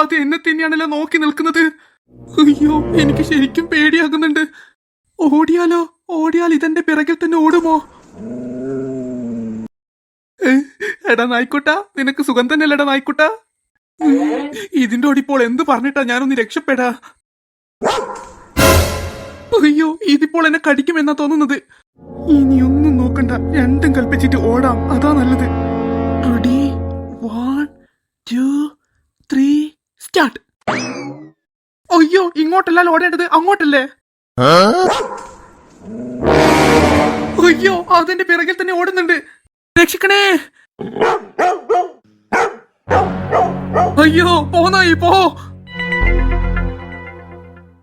അത് എന്നെ തന്നെയാണല്ലോ നോക്കി നിൽക്കുന്നത്. അയ്യോ എനിക്ക് ശരിക്കും പേടിയാകുന്നുണ്ട്. ഓടിയാലോ? ഓടിയാൽ ഇതെന്റെ പിറകിൽ തന്നെ ഓടുമോ? എടാ നായിക്കോട്ട നിനക്ക് സുഖം തന്നെയല്ലടാ എടാ ഉം, ഇതിന്റെ ഓടിപ്പോൾ എന്ത് പറഞ്ഞിട്ടാ ഞാനൊന്ന് രക്ഷപ്പെടാ? അയ്യോ ഇതിപ്പോൾ എന്നെ കടിക്കുമെന്നാ തോന്നുന്നത്. ഇനി ഒന്നും നോക്കണ്ട രണ്ടും കൽപ്പിച്ചിട്ട് ഓടാം. അതാ നല്ലത്. റെഡി വൺ ടു അയ്യോ ഓടേണ്ടത് അങ്ങോട്ടല്ലേ? അയ്യോ അതിന്റെ പിറകിൽ തന്നെ ഓടുന്നുണ്ട്. രക്ഷിക്കണേ. അയ്യോ പോന്നായി പോ.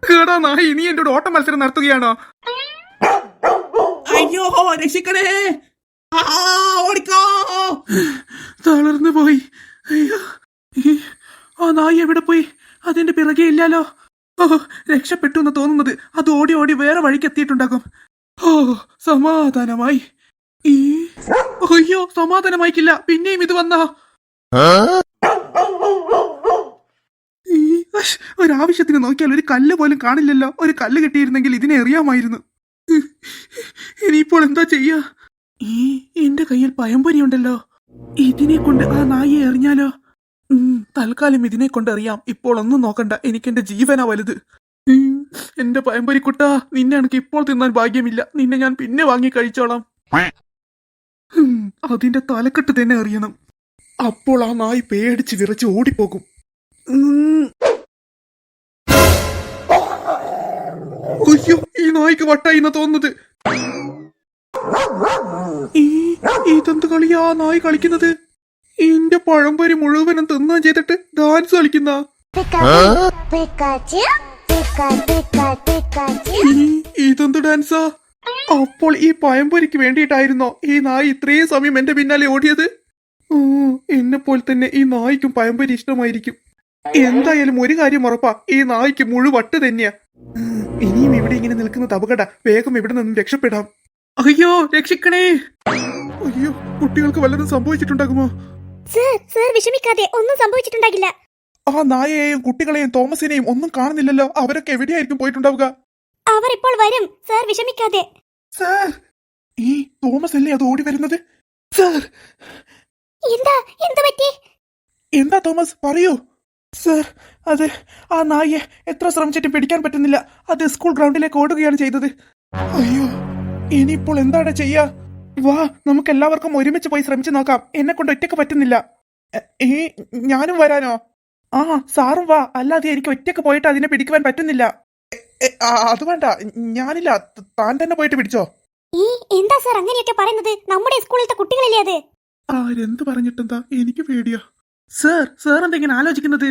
കേടാ നായി നീ എന്റെ ഓട്ട മത്സരം നടത്തുകയാണോ? അയ്യോ രക്ഷിക്കണേ. ഓടിക്കോ. തളർന്നു പോയി. അയ്യോ ആ നായി എവിടെ പോയി? അതിന്റെ പിറകെ ഇല്ലാലോ ഓ രക്ഷപ്പെട്ടു എന്ന് തോന്നുന്നത് അത് ഓടി ഓടി വേറെ വഴിക്ക് എത്തിയിട്ടുണ്ടാകും. ഓ സമാധാനമായി. ഈ അയ്യോ സമാധാനമായിക്കില്ല. പിന്നെയും ഇത് വന്നാ. ഒരാവശ്യത്തിന് നോക്കിയാൽ ഒരു കല്ല് പോലും കാണില്ലല്ലോ. ഒരു കല്ല് കിട്ടിയിരുന്നെങ്കിൽ ഇതിനെ എറിയാമായിരുന്നു. ഇനിയിപ്പോൾ എന്താ ചെയ്യാ? ഈ എന്റെ കയ്യിൽ പയമ്പൊരി ഉണ്ടല്ലോ ഇതിനെ കൊണ്ട് ആ നായെ എറിഞ്ഞാലോ? ഉം, തൽക്കാലം ഇതിനെ കൊണ്ടറിയാം. ഇപ്പോൾ ഒന്നും നോക്കണ്ട. എനിക്ക് എന്റെ ജീവനാ വലുത്. എന്റെ പയമ്പരിക്കുട്ട നിന്നെ എനിക്ക് ഇപ്പോൾ തിന്നാൻ ഭാഗ്യമില്ല. നിന്നെ ഞാൻ പിന്നെ വാങ്ങി കഴിച്ചോളാം. അതിന്റെ തലക്കെട്ട് തന്നെ അറിയണം. അപ്പോൾ ആ നായി പേടിച്ച് വിറച്ച് ഓടിപ്പോകും. അയ്യോ ഈ നായ്ക്ക് വട്ടായി എന്നാ തോന്നുന്നത് ഇതെന്ത് കളിയാ നായ് കളിക്കുന്നത്? എന്റെ പഴംപൊരി മുഴുവനും തിന്നാൻ ചെയ്തിട്ട് ഡാൻസ് കളിക്കുന്ന. ഇതെന്ത് ഡാൻസാ അപ്പോൾ ഈ പഴംപൊരിക്ക് വേണ്ടിയിട്ടായിരുന്നോ ഈ നായ് ഇത്രയും സമയം എന്റെ പിന്നാലെ ഓടിയത്? എന്നെ പോലെ തന്നെ ഈ നായ്ക്കും പഴംപൊരി ഇഷ്ടമായിരിക്കും. എന്തായാലും ഒരു കാര്യം ഉറപ്പാ ഈ നായ്ക്ക് മുഴുവട്ട് തന്നെയാ. ഇനിയും ഇവിടെ ഇങ്ങനെ നിൽക്കുന്നത് അപകട. വേഗം ഇവിടെ നിന്നും രക്ഷപ്പെടാം. അയ്യോ രക്ഷിക്കണേ. അയ്യോ കുട്ടികൾക്ക് വല്ലതും സംഭവിച്ചിട്ടുണ്ടാകുമോ? സർ സർ വിഷമിക്കാതെ ഒന്നും സംഭവിച്ചിട്ടുണ്ടാകില്ല. ആ നായയെയും കുട്ടികളെയും തോമസിനെയും ഒന്നും കാണുന്നില്ലല്ലോ. അവരൊക്കെ എവിടെയായിരിക്കും പോയിട്ടുണ്ടാവുക? അവർ ഇപ്പോൾ വരും. സർ വിഷമിക്കാതെ. സർ ഈ തോമസ് അല്ലേ അത് ഓടി വരുന്നത്? സർ. എന്താ എന്ത് പറ്റി? എന്താ തോമസ് പറയൂ. സർ അത് ആ നായെ എത്ര ശ്രമിച്ചിട്ടും പിടിക്കാൻ പറ്റുന്നില്ല. അത് സ്കൂൾ ഗ്രൗണ്ടിലേക്ക് ഓടുകയാണ് ചെയ്തത്. അയ്യോ ഇനിയിപ്പോൾ എന്താണ് ചെയ്യാ? വാ നമുക്ക് എല്ലാവർക്കും ഒരുമിച്ച് പോയി ശ്രമിച്ചു നോക്കാം. എന്നെ കൊണ്ട് ഒറ്റയ്ക്ക് പറ്റുന്നില്ല ഏ ഞാനും വരാനോ? ആ സാറും വാ. അല്ലാതെ എനിക്ക് ഒറ്റയ്ക്ക് പോയിട്ട് അതിനെ പിടിക്കുവാൻ പറ്റുന്നില്ല. അത് വേണ്ട. ഞാനില്ല. താൻ തന്നെ പോയിട്ട് പിടിച്ചോ. ഈ എന്താ സർ അങ്ങനെയൊക്കെ പറയുന്നത്? നമ്മുടെ സ്കൂളിലത്തെ കുട്ടികളില്ലേ അത്? ആരെന്ത് പറഞ്ഞിട്ടെന്താ? എനിക്ക് പേടിയാ. സർ സർ എന്താ ഇങ്ങനെ ആലോചിക്കുന്നത്?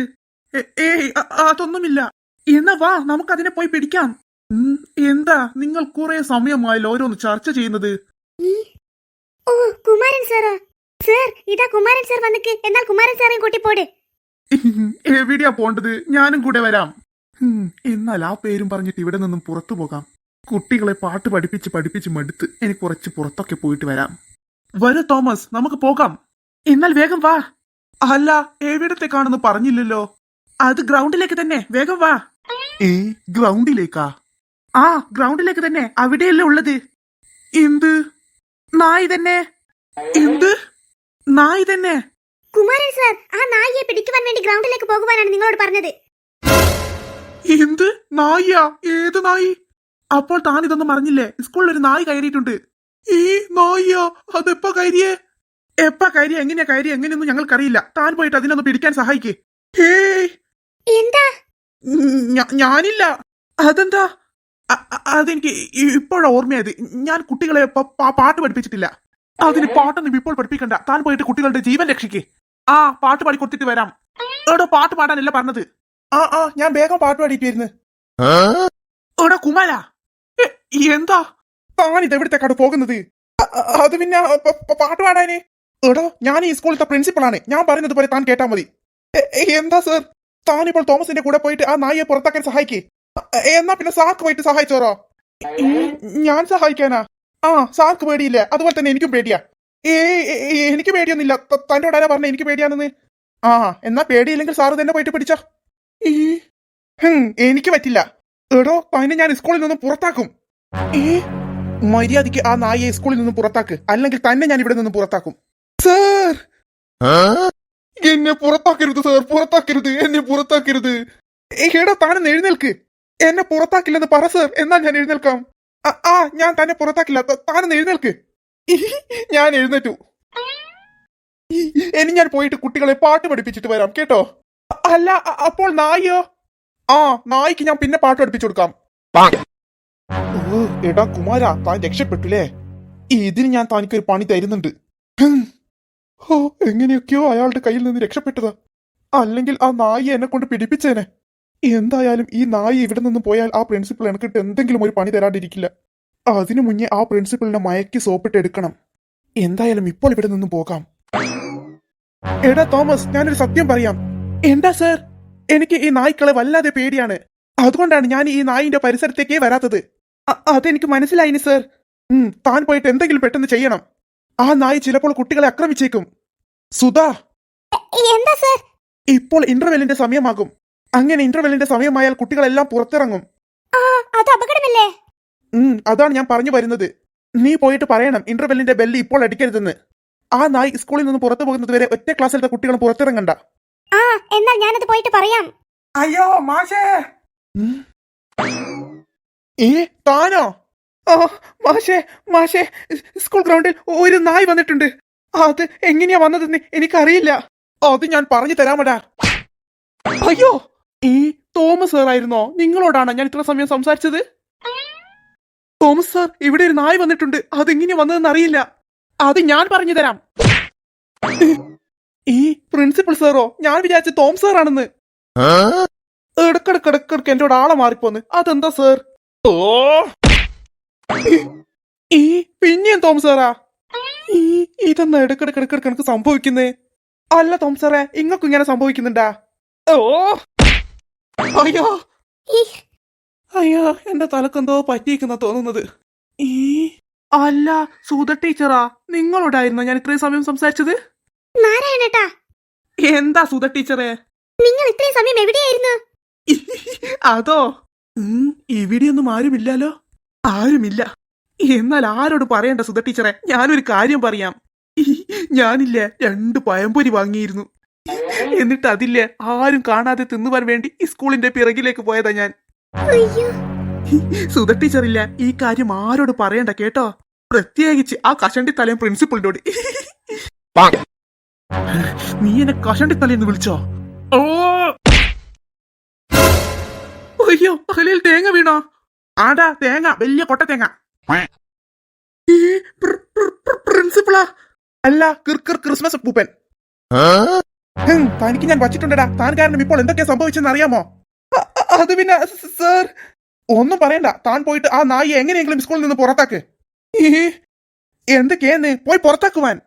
ഏയ് അതൊന്നുമില്ല. എന്നാ വാ നമുക്ക് അതിനെ പോയി പിടിക്കാം. എന്താ? നിങ്ങൾ കുറെ സമയമായല്ലോ ഓരോന്ന് ചർച്ച ചെയ്യുന്നത്. ഓ കുമാരൻ സാറോ. സർ ഇതാ കുമാരൻ സാർ വന്നിക്ക്. എന്നാൽ കുമാരൻ സാറേയും കൂട്ടി പോട്. എവിടെയാ പോണ്ടത്? ഞാനും കൂടെ വരാം. എന്നാൽ ആ പേരും പറഞ്ഞിട്ട് ഇവിടെ നിന്നും പുറത്തു പോകാം. കുട്ടികളെ പാട്ട് പഠിപ്പിച്ച് പഠിപ്പിച്ച് മടുത്ത് എനിക്ക് കുറച്ച് പുറത്തൊക്കെ പോയിട്ട് വരാം. വരൂ തോമസ് നമുക്ക് പോകാം. എന്നാൽ വേഗം വാ. അല്ല എവിടത്തേക്കാണെന്ന് പറഞ്ഞില്ലല്ലോ. അത് ഗ്രൗണ്ടിലേക്ക് തന്നെ. വേഗം വാ. ഏ ഗ്രൗണ്ടിലേക്കാ? ആ ഗ്രൗണ്ടിലേക്ക് തന്നെ. അവിടെയല്ലേ ഉള്ളത്. എന്ത്? നായി തന്നെ. എന്ത്? നായി തന്നെ. കുമാരൻ സാർ ആ നായിയെ പിടിക്കുവാൻ വേണ്ടി ഗ്രൗണ്ടിലേക്ക് പോകുവാനാണ് നിങ്ങളോട് പറഞ്ഞത്. എന്ത്? നായിയാ? ഏത് നായി? അപ്പോൾ താൻ ഇതൊന്നും അറിഞ്ഞില്ലേ? സ്കൂളിൽ ഒരു നായി കയറിയിട്ടുണ്ട്. ഈ നായിയാ? അതെപ്പോ കയറിയേ? എപ്പ കയറി എങ്ങനെയാ കയറി എങ്ങനെയൊന്നും ഞങ്ങൾക്കറിയില്ല. താൻ പോയിട്ട് അതിനൊന്ന് പിടിക്കാൻ സഹായിക്കേ. ഹേയ്. എന്താ? ഞാനില്ല. അതെന്താ? അതെനിക്ക് ഇപ്പോഴാ ഓർമ്മയായത്. ഞാൻ കുട്ടികളെ പാട്ട് പഠിപ്പിച്ചിട്ടില്ല. അതിന് പാട്ടൊന്നും ഇപ്പോൾ പഠിപ്പിക്കണ്ട. താൻ പോയിട്ട് കുട്ടികളുടെ ജീവൻ രക്ഷിക്ക്. ആ പാട്ട് പാടി കൊടുത്തിട്ട് വരാം. എടോ പാട്ട് പാടാനല്ല പറഞ്ഞത്. ആ ആ ഞാൻ വേഗം പാട്ട് പാടിയിട്ട് വരുന്നു എടാ കുമാര. എന്താ? താൻ ഇത് എവിടത്തേക്കാണ് പോകുന്നത് അത് പിന്നെ പാട്ട് പാടാനേ? എടോ ഞാൻ ഈ സ്കൂളിലത്തെ പ്രിൻസിപ്പളാണ്. ഞാൻ പറയുന്നത് പോലെ താൻ കേട്ടാ മതി. എന്താ സർ? താൻ ഇപ്പോൾ തോമസിന്റെ കൂടെ പോയിട്ട് ആ നായിയെ പുറത്താക്കാൻ സഹായിക്കേ. എന്നാ പിന്നെ സാർക്ക് പോയിട്ട് സഹായിച്ചോറോ? ഞാൻ സഹായിക്കാനാ. ആ സാർക്ക് പേടിയില്ല. അതുപോലെ തന്നെ എനിക്കും പേടിയാ. ഏ എനിക്ക് പേടിയൊന്നുമില്ല. തന്റെ ഉടനെ ആരാ പറഞ്ഞ എനിക്ക് പേടിയാണെന്ന്. ആ എന്നാ പേടിയില്ലെങ്കിൽ സാറ് തന്നെ പോയിട്ട് പിടിച്ചോ. ഈ ഹും, എനിക്ക് പറ്റില്ല. എടോ പതിനെ ഞാൻ സ്കൂളിൽ നിന്നും പുറത്താക്കും. ഈ മര്യാദയ്ക്ക് ആ നായയെ സ്കൂളിൽ നിന്നും പുറത്താക്ക്. അല്ലെങ്കിൽ തന്നെ ഞാൻ ഇവിടെ നിന്നും പുറത്താക്കും. സാർ! എന്നെ പുറത്താക്കരുത് സാർ. പുറത്താക്കരുത്. എന്നെ പുറത്താക്കരുത്. എടാ താനെന്ന് എഴുന്നേൽക്ക്. എന്നെ പുറത്താക്കില്ലെന്ന് പറ സർ എന്നാൽ ഞാൻ എഴുന്നേൽക്കാം? ആ, ഞാൻ തന്നെ പുറത്താക്കില്ല. താനെന്ന് എഴുന്നേൽക്ക്. ഞാൻ എഴുന്നേറ്റു. ഇനി ഞാൻ പോയിട്ട് കുട്ടികളെ പാട്ട് പഠിപ്പിച്ചിട്ട് വരാം കേട്ടോ? അല്ല അപ്പോൾ നായോ ആ നായിക്ക് ഞാൻ പിന്നെ പാട്ട് പഠിപ്പിച്ചു കൊടുക്കാം. എടാ കുമാര താൻ രക്ഷപ്പെട്ടില്ലേ ഇതിന് ഞാൻ തനിക്കൊരു പണി തരുന്നുണ്ട്. ഓ എങ്ങനെയൊക്കെയോ അയാളുടെ കയ്യിൽ നിന്ന് രക്ഷപ്പെട്ടതാ. അല്ലെങ്കിൽ ആ നായി എന്നെ കൊണ്ട് പിടിപ്പിച്ചേനെ. എന്തായാലും ഈ നായി ഇവിടെ നിന്ന് പോയാൽ ആ പ്രിൻസിപ്പൾ എനിക്കിട്ട് എന്തെങ്കിലും ഒരു പണി തരാണ്ടിരിക്കില്ല അതിനു മുന്നേ ആ പ്രിൻസിപ്പളിനെ മയക്കി സോപ്പിട്ട് എടുക്കണം. എന്തായാലും ഇപ്പോൾ ഇവിടെ നിന്ന് പോകാം. എടാ തോമസ് ഞാനൊരു സത്യം പറയാം. എന്താ സർ? എനിക്ക് ഈ നായ്ക്കളെ വല്ലാതെ പേടിയാണ്. അതുകൊണ്ടാണ് ഞാൻ ഈ നായിന്റെ പരിസരത്തേക്കേ വരാത്തത്. അതെനിക്ക് മനസ്സിലായിനി സർ. ഉം, താൻ പോയിട്ട് എന്തെങ്കിലും പെട്ടെന്ന് ചെയ്യണം. ആ നായി ചിലപ്പോൾ കുട്ടികളെ ആക്രമിച്ചേക്കും. സുധാ! എന്താ സർ? ഇപ്പോൾ ഇന്റർവെല്ലിന്റെ സമയമാകും. അങ്ങനെ ഇന്റർവെല്ലിന്റെ സമയമായാൽ കുട്ടികളെല്ലാം പുറത്തിറങ്ങും. ആ അത് അപകടമല്ലേ? അതാണ് ഞാൻ പറഞ്ഞു വരുന്നത്. നീ പോയിട്ട് പറയണം ഇന്റർവെല്ലിന്റെ ബെല്ല് ഇപ്പോൾ അടിക്കരുതെന്ന്. ആ നായി സ്കൂളിൽ നിന്ന് പുറത്തു പോകുന്നത് വരെ ഒറ്റ ക്ലാസ്സിലത്തെ കുട്ടികൾ പുറത്തിറങ്ങണ്ട. ആ എന്നാൽ ഞാനത് പോയിട്ട് പറയാം. അയ്യോ മാഷേ! ഏ താനോ? ആ മാഷേ മാഷേ സ്കൂൾ ഗ്രൗണ്ടിൽ ഒരു നായ് വന്നിട്ടുണ്ട്. അത് എങ്ങനെയാ വന്നതെന്ന് എനിക്കറിയില്ല. അത് ഞാൻ പറഞ്ഞു തരാമടാ. അയ്യോ ഈ തോമസ് സാർ ആയിരുന്നോ? നിങ്ങളോടാണോ ഞാൻ ഇത്ര സമയം സംസാരിച്ചത്? തോമസ് സാർ ഇവിടെ ഒരു നായ് വന്നിട്ടുണ്ട്. അതെങ്ങനെ വന്നതെന്ന് അറിയില്ല. അത് ഞാൻ പറഞ്ഞു തരാം. ഈ പ്രിൻസിപ്പൽ സാറോ ഞാൻ വിചാരിച്ച തോമസ് സാർ ആണെന്ന്. ഇടക്കിടക്കിടക്കിടക്ക് ഇടക്കിടക്ക് എന്റെ ആളെ മാറിപ്പോന്ന്. അതെന്താ സാർ ഈ പിന്നെയും തോമസ് സാറാ ഈ ഇതെന്നാ ഇടക്കിടക്കിടക്കിടക്ക് സംഭവിക്കുന്നേ? അല്ല തോമസ് സാറേ ഇങ്ങക്കും ഇങ്ങനെ സംഭവിക്കുന്നുണ്ടാ? ഓ അയ്യോ. അയ്യോ എന്റെ തലക്കെന്തോ പറ്റിയിരിക്കുന്ന തോന്നുന്നത്. ഈ. അല്ല സൂത ടീച്ചറാ നിങ്ങളോടായിരുന്നോ ഞാൻ ഇത്രയും സമയം സംസാരിച്ചത്? നാരായണേട്ടാ. എന്താ സൂത ടീച്ചറെ? നിങ്ങൾ ഇത്രയും സമയം എവിടെയായിരുന്നു? അതോ? ഇവിടെയൊന്നും ആരുമില്ലല്ലോ? ആരുമില്ല. എന്നാൽ ആരോട് പറയണ്ട സുധ ടീച്ചറെ? ഞാനൊരു കാര്യം പറയാം. ഞാനില്ലേ രണ്ട് പഴംപൊരി വാങ്ങിയിരുന്നു. എന്നിട്ട് അതില്ല. ആരും കാണാതെ തിന്നുവാൻ വേണ്ടി ഈ സ്കൂളിന്റെ പിറകിലേക്ക് പോയതാ ഞാൻ. അയ്യോ. സുധ ടീച്ചറില്ല ഈ കാര്യം ആരോട് പറയണ്ട കേട്ടോ? പ്രത്യേകിച്ച് ആ കഷണ്ടി തലയും പ്രിൻസിപ്പളിനോട്. നീ എന്നെ കഷണ്ടി തലയെന്ന് വിളിച്ചോ? ഓ! അയ്യോ തലയിൽ തേങ്ങ വീണോ? ആടാ തേങ്ങ വലിയ കൊട്ട തേങ്ങ. പ്രിൻസിപ്പളാ? അല്ല കിർക്കിർ ക്രിസ്മസ് പൂപ്പൻ. തനിക്ക് ഞാൻ വച്ചിട്ടുണ്ടടാ. താൻ കാരണം ഇപ്പോൾ എന്തൊക്കെ സംഭവിച്ചെന്ന് അറിയാമോ? അത് പിന്നെ സർ. ഒന്നും പറയണ്ട. താൻ പോയിട്ട് ആ നായി എങ്ങനെയെങ്കിലും സ്കൂളിൽ നിന്ന് പുറത്താക്ക്. എന്തൊക്കെയാന്ന് പോയി പുറത്താക്കുവാൻ.